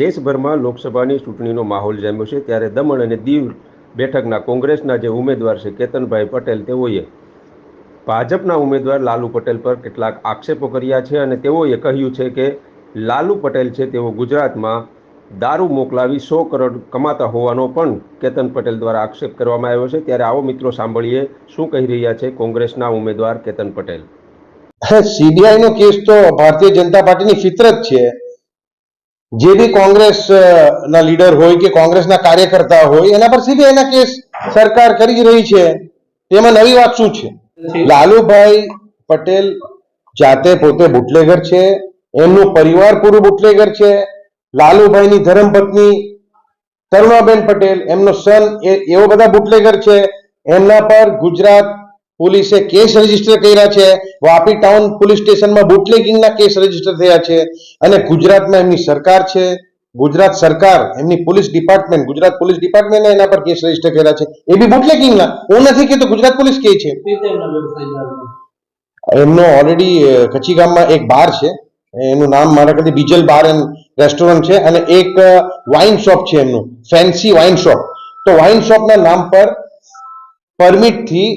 દેશભરમાં લોકસભાની ચૂંટણીનો માહોલ જામ્યો છે, ત્યારે દમણ અને દીવ બેઠકના કોંગ્રેસના જે ઉમેદવાર છે, કેતનભાઈ પટેલ, તેઓએ ભાજપના ઉમેદવાર લાલુ પટેલ પર કેટલાક આક્ષેપો કર્યા છે અને તેઓએ કહ્યું છે કે લાલુ પટેલ છે, તેઓ ગુજરાતમાં દારૂ મોકલાવી સો કરોડ કમાતા હોવાનો પણ કેતન પટેલ દ્વારા આક્ષેપ કરવામાં આવ્યો છે. ત્યારે આવો મિત્રો સાંભળીએ શું કહી રહ્યા છે કોંગ્રેસના ઉમેદવાર કેતન પટેલ. સીબીઆઈ નો કેસ તો ભારતીય જનતા પાર્ટીની ફિતરત છે. જે બી કોંગ્રેસ ના લીડર હોય કે કોંગ્રેસના કાર્યકર્તા હોય, એના પર સીબીઆઈના કેસ સરકાર કરી રહી છે. તેમાં નવી વાત શું છે? લાલુભાઈ પટેલ જાતે પોતે બુટલેગર છે, એમનું પરિવાર પૂરું બુટલેગર છે. લાલુભાઈની ધર્મપત્ની તરુણાબેન પટેલ, એમનો સન એ, એવો બધા બુટલેગર છે. એમના પર ગુજરાત પોલીસે કેસ રજિસ્ટર કર્યા છે. વાપી ટાઉન પોલીસ સ્ટેશનમાં બુટલેગિંગના કેસ રજિસ્ટર થયા છે. અને ગુજરાતમાં એમની સરકાર છે. ગુજરાત સરકાર, એમની પોલીસ ડિપાર્ટમેન્ટ, ગુજરાત પોલીસ ડિપાર્ટમેન્ટે એના પર કેસ રજિસ્ટર કર્યા છે. એ બી બુટલેગિંગના હું નથી કહેતો, ગુજરાત પોલીસ કહે છે. એમનો ઓલરેડી કચ્છી ગામમાં એક બાર છે. એનું નામ મારા કદી બીજલ બાર એન્ડ રેસ્ટોરન્ટ છે અને એક વાઇન શોપ છે એમનું. ફેન્સી વાઇન શોપ તો વાઇન શોપના નામ પર પરમિટથી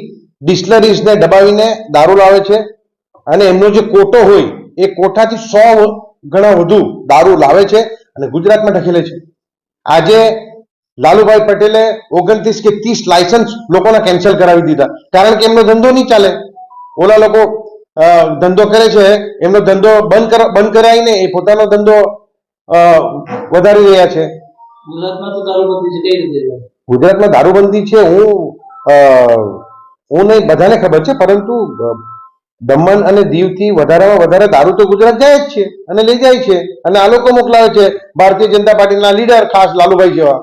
ડિસ્લરીઝને દબાવીને દારૂ લાવે છે અને એમનો જે કોટો હોય એ કોઠાથી સો ગણા વધુ દારૂ લાવે છે અને ગુજરાતમાં ઢકેલે છે. આજે લાલુભાઈ પટેલે ઓગણત્રીસ કે ત્રીસ લાયસન્સ લોકોના કેન્સલ કરાવી દીધા. કારણ કે એમનો ધંધો નહીં ચાલે. ઓલા લોકો ધંધો કરે છે એમનો ધંધો બંધ બંધ કરાવીને એ પોતાનો ધંધો વધારી રહ્યા છે. ગુજરાતમાં દારૂબંધી છે હું હું નહીં, બધાને ખબર છે, પરંતુ દમણ અને દીવથી વધારેમાં વધારે દારૂ તો ગુજરાત જાય જ છે અને લઈ જાય છે. અને આ લોકો મોકલાવે છે, ભારતીય જનતા પાર્ટીના લીડર ખાસ લાલુભાઈ જેવા.